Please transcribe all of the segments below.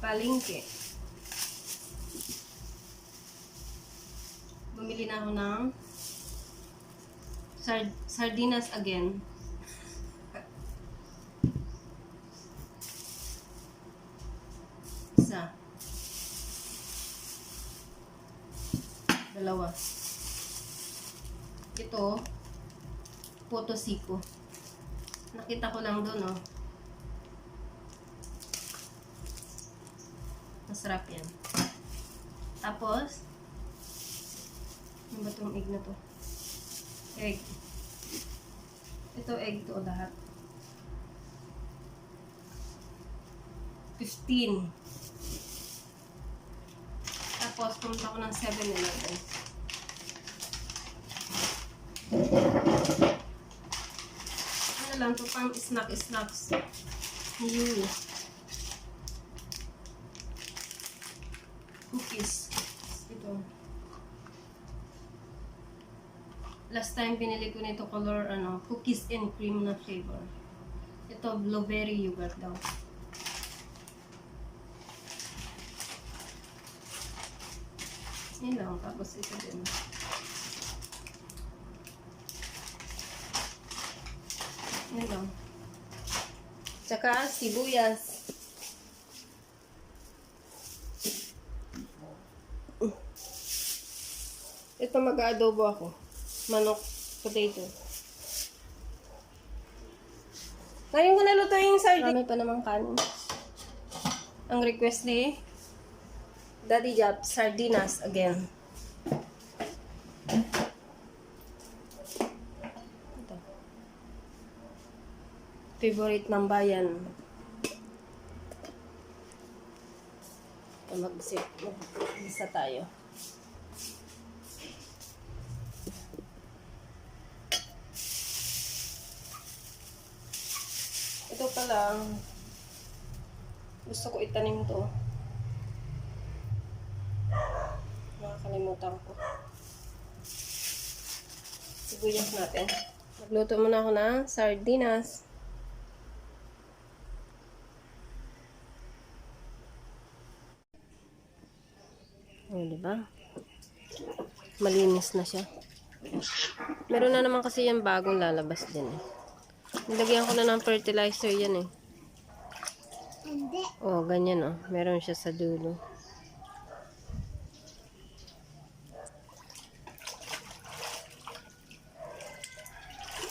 palengke. Bumili na ako ng sard sardinas again. Isa. Dalawa. Ito, potosiko. Nakita ko lang doon, oh. Masarap yan. Tapos, ano ba egg na to? Egg. Ito egg to lahat. 15. Tapos, pumunta ko ng 7-Eleven. Ano lang to pang snack-snacks. New. Cookies. Ito. Last time pinili ko nito color ano, cookies and cream na flavor. Ito blueberry yogurt daw. Yun lang, tapos ito din. Yun lang. Tsaka sibuyas. Ito mag-adobo ako. Manok, potato. Ngayon ko naluto yung sardine. Marami pa namang kanin. Ang request ni Daddy Jap, sardinas again. Ito. Favorite ng bayan. Ito, mag-isip. Mag-isa tayo. Ito pa lang. Gusto ko itanim to. Nakakalimutan ko. Sibuyas natin. Magluto muna ako ng sardinas. O, oh, diba? Malinis na siya. Meron na naman kasi yung bagong lalabas din eh. Nilagyan ko na ng fertilizer yan eh. Hindi. Oh, ganyan oh. Meron siya sa dulo.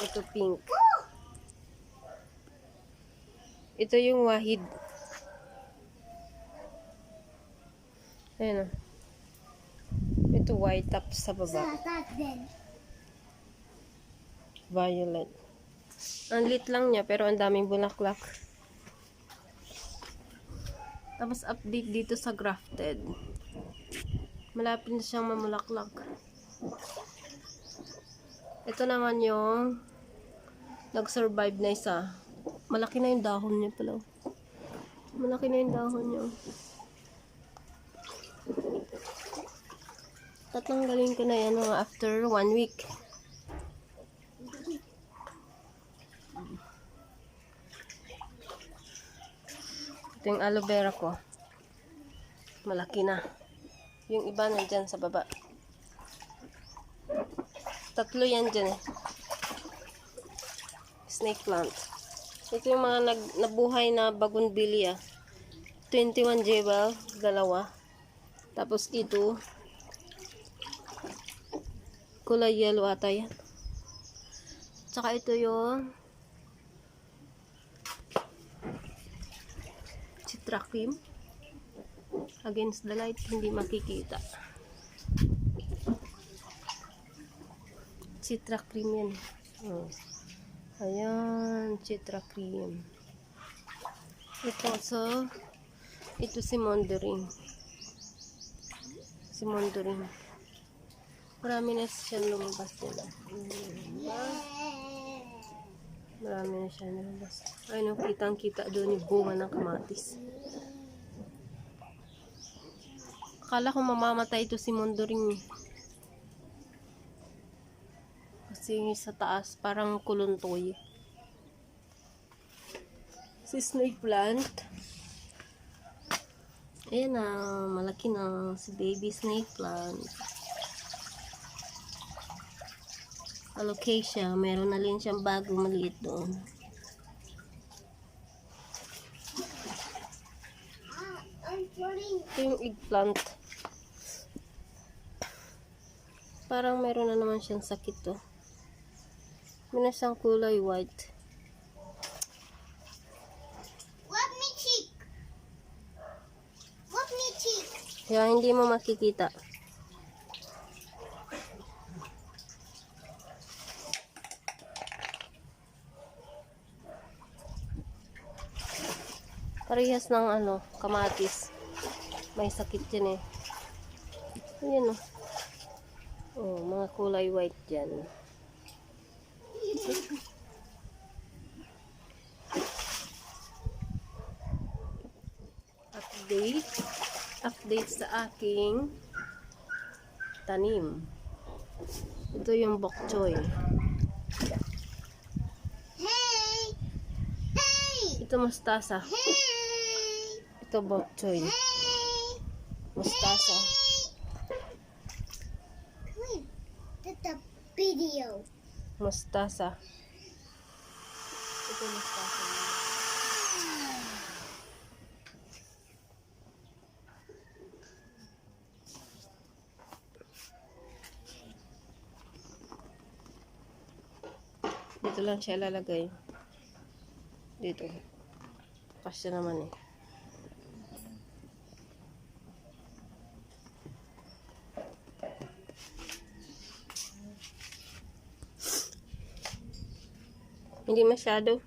Ito pink. Ito yung wahid. Ayan oh. Ito white tapos sa baba. Violet. Ang lit lang niya pero ang daming bulaklak. Tapos update dito sa grafted. Malapit na siyang mamulaklak. Ito naman yung nag-survive na isa. Malaki na yung dahon niya pala. Malaki na yung dahon niya. Tatanggalin ko na yan mga after one week. Ito yung aloe vera ko. Malaki na. Yung iba nandyan sa baba. Tatlo yan dyan eh. Snake plant. Ito yung mga nag, nabuhay na bagunbilya. 21 jebel, dalawa. Tapos ito, kulay yellow ata yan. Tsaka ito yung cream against the light hindi makikita. Citra cream yan. Oh. ayan citra cream ito so ito si Mondering si Mondering marami na siya lumabas nila diba? Marami na siya nalabas. Ay, no, kitang kita doon yung bunga ng kamatis. Akala ko mamamatay ito si Mondoring. eh. Kasi sa taas, parang kuluntoy. Si snake plant. Ayan na, malaki na si baby snake plant. Alocasia, meron na rin siyang bago maliit doon. Ito yung eggplant. Parang meron na naman siyang sakit to. Meron siyang kulay white. Let me cheek. Let me cheek. Kaya hindi mo makikita. Parehas ng ano, kamatis. May sakit yan eh. Ayan o. Oh, mga kulay white dyan. Update. Update sa aking tanim. Ito yung bok choy. Hey! Hey! Ito mustasa. Hey! Ito bok choy. Mustasa. That's a video. Mustasa. Ito mustasa. Dito lang siya lalagay. Dito. Kasya naman eh. Hindi masyado.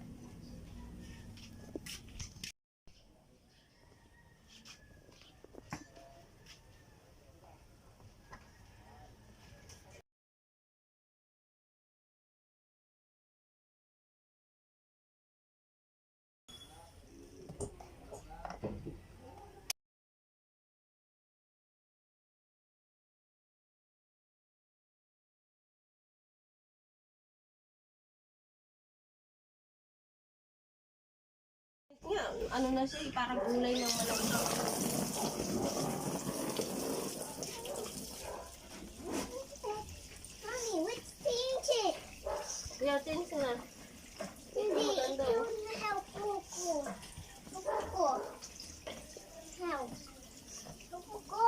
Nga, ano na siya, eh, parang ulay ng malaki. Mommy, let's change it. Kaya, tense na. Hindi, ito oh. na help ko. Help ko. Help. Ko.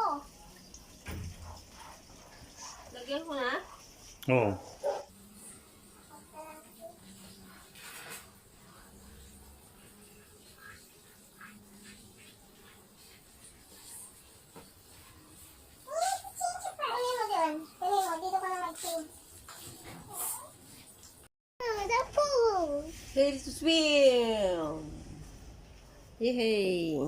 Lagyan ko na. Oo. Dali Damn. Yay.